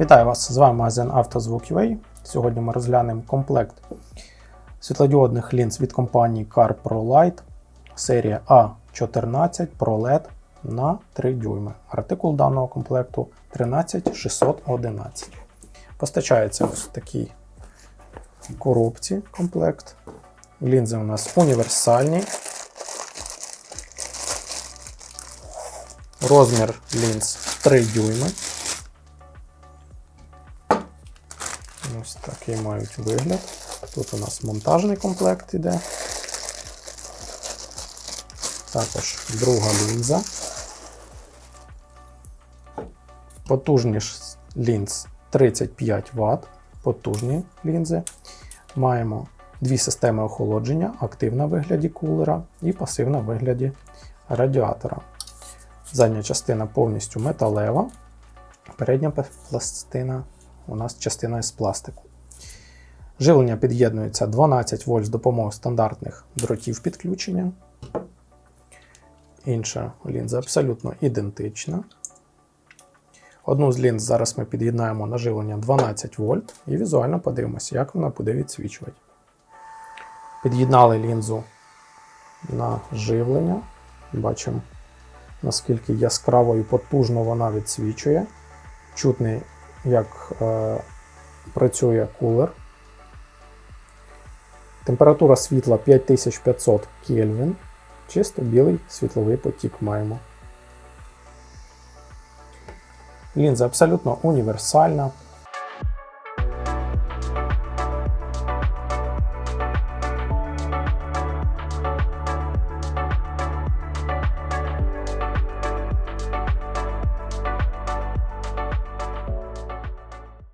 Вітаю вас! З вами магазин «Автозвук.UA». Сьогодні ми розглянемо комплект світлодіодних лінз від компанії Car Pro Light серія A14 Pro LED на 3 дюйми. Артикул даного комплекту 13611. Постачається ось в такій коробці комплект. Лінзи у нас універсальні. Розмір лінз 3 дюйми. Ось такий мають вигляд. Тут у нас монтажний комплект іде. Також друга лінза. Потужність лінз 35 Вт. Потужні лінзи. Маємо дві системи охолодження: активна в вигляді кулера і пасивна в вигляді радіатора. Задня частина повністю металева, передня пластина у нас частина із пластику. Живлення під'єднується 12 вольт з допомогою стандартних дротів підключення. Інша лінза абсолютно ідентична. Одну з лінз зараз ми під'єднаємо на живлення 12 вольт і візуально подивимося, як вона буде відсвічувати. Під'єднали лінзу на живлення. Бачимо, наскільки яскраво і потужно вона відсвічує. Чутний як е, працює кулер. Температура світла 5500 Кельвін. Чисто білий світловий потік маємо. Лінза абсолютно універсальна.